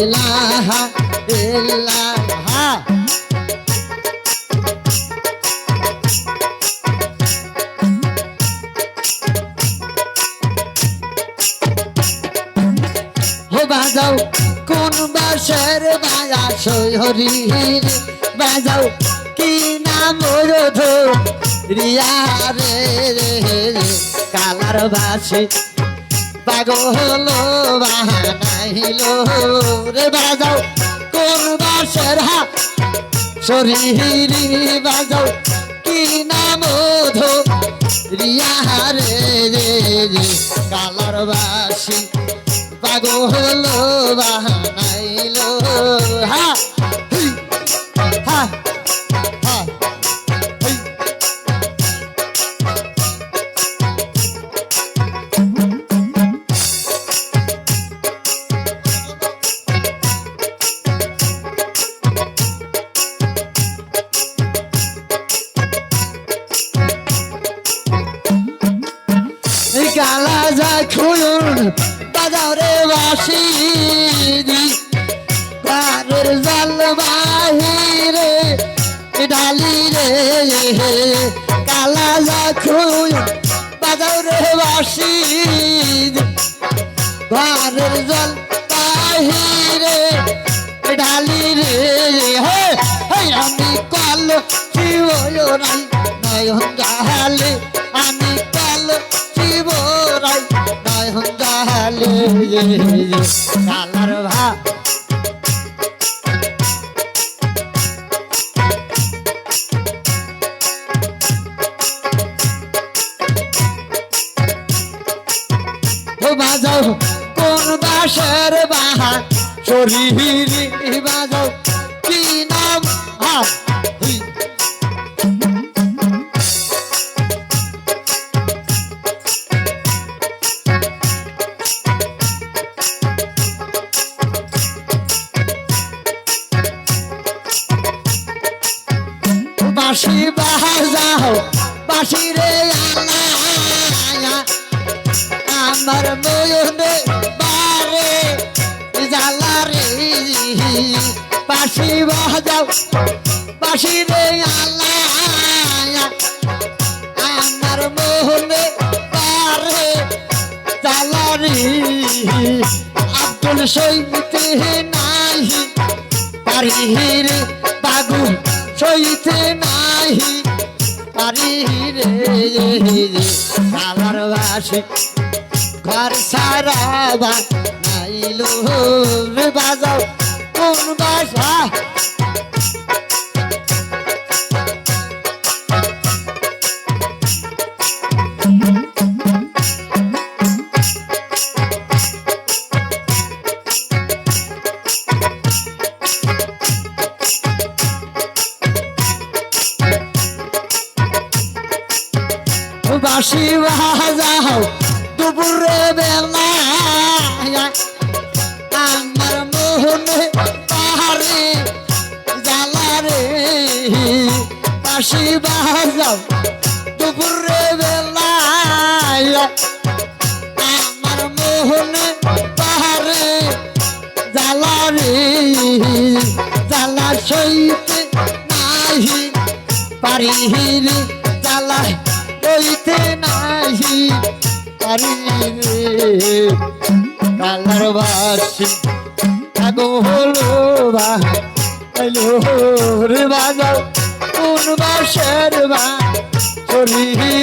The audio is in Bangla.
ইলাহা ইল্লাল্লাহ। হো বাজাও, কোন বাসের বাজা সৈহরি বাজাও, কি নাম রোধ রিয়া রে কালার বাসে পাগল বাহানাইল রে বাজাও কোন বাসের হা শরীরি বাজাও, কি নাম ধো, রিয়া রে রে কালার বাসি পাগল বাহানাইল খুলুন বাজারে বাসি গানের জাল বাহিরে, ডালি রে, কালা যা খুলুন বাজারে বাসি গানের জল বাহিরে ঢালি রে, হে আমি কল শিবরাই নয়ন জাহালে কালার ভা। বাজাও কোন বাসের বাহা শরীর বাজাও। বাঁশি বাজাও বাঁশি রে আমার ময়নে বারে, জালা রে। বাঁশি বাজাও, বাঁশি রে আমার মোহনে বারে, জালা রে। আব্দুল সইতে নাহি পারিহির বাগু সইতে নাহি পারি রে কালার বাসে ঘর সারা বা নাইলো বাজাও কোন বাসা বাসি বাজাও, দুপুরে বেলা। আমার মোহনে পাহাড়ে জ্বালা রে। বাসি বাজাও, দুপুরে বেলা। আমার মোহনে পাহাড়ে জ্বালা রে। জ্বালা সইতে নাহি পারিহির জ্বালা লইতে নাহি পারি কালার বাসি আগো হলো বা রে বাজাও কোন বাসের বা হা